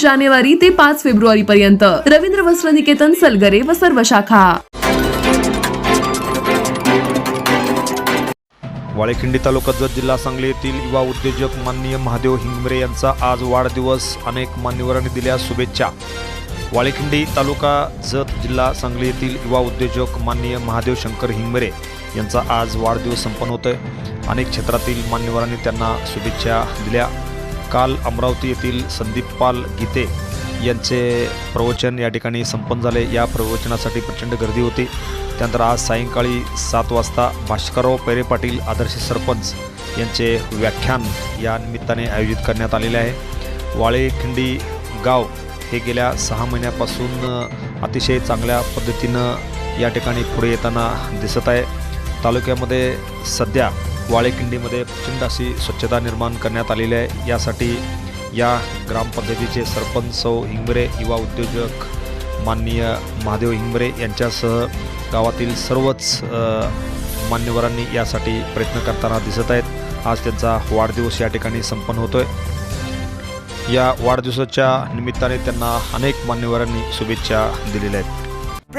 जानेवारी ते पाच फेब्रुवारी पर्यंत रवींद्र वस्त्र निकेतन सलगरे व सर्व शाखा. वाळेखिंडी तालुका जत जिल्हा सांगली येथील युवा उद्योजक माननीय महादेव हिंगमरे यांचा आज वाढदिवस अनेक मान्यवरांनी दिल्या शुभेच्छा. वाळेखिंडी तालुका जत जिल्हा सांगली येथील युवा उद्योजक माननीय महादेव शंकर हिंगमरे यांचा आज वाढदिवस संपन्न होतोय. अनेक क्षेत्रातील मान्यवरांनी त्यांना शुभेच्छा दिल्या. काल अमरावती येथील संदीप पाल गीते यांचे प्रवचन या ठिकाणी संपन्न झाले. या प्रवचनासाठी प्रचंड गर्दी होती. त्यानंतर आज सायंकाळी सात वाजता भास्करराव पैरे पाटील आदर्श सरपंच यांचे व्याख्यान या निमित्ताने आयोजित करण्यात आलेले आहे. वाळेखिंडी गाव हे गेल्या सहा महिन्यापासून अतिशय चांगल्या पद्धतीनं या ठिकाणी पुढे येताना दिसत आहे. तालुक्यामध्ये सध्या वाळेकिंडीमध्ये प्रचंड अशी स्वच्छता निर्माण करण्यात आलेली आहे. यासाठी या ग्रामपंचायतीचे सरपंच सौ हिंगरे युवा उद्योजक माननीय महादेव हिंगरे यांच्यासह गावातील सर्वच मान्यवरांनी यासाठी प्रयत्न करताना दिसत आहेत. आज त्यांचा वाढदिवस या ठिकाणी संपन्न होतोय. या वाढदिवसाच्या निमित्ताने त्यांना अनेक मान्यवरांनी शुभेच्छा दिलेल्या आहेत.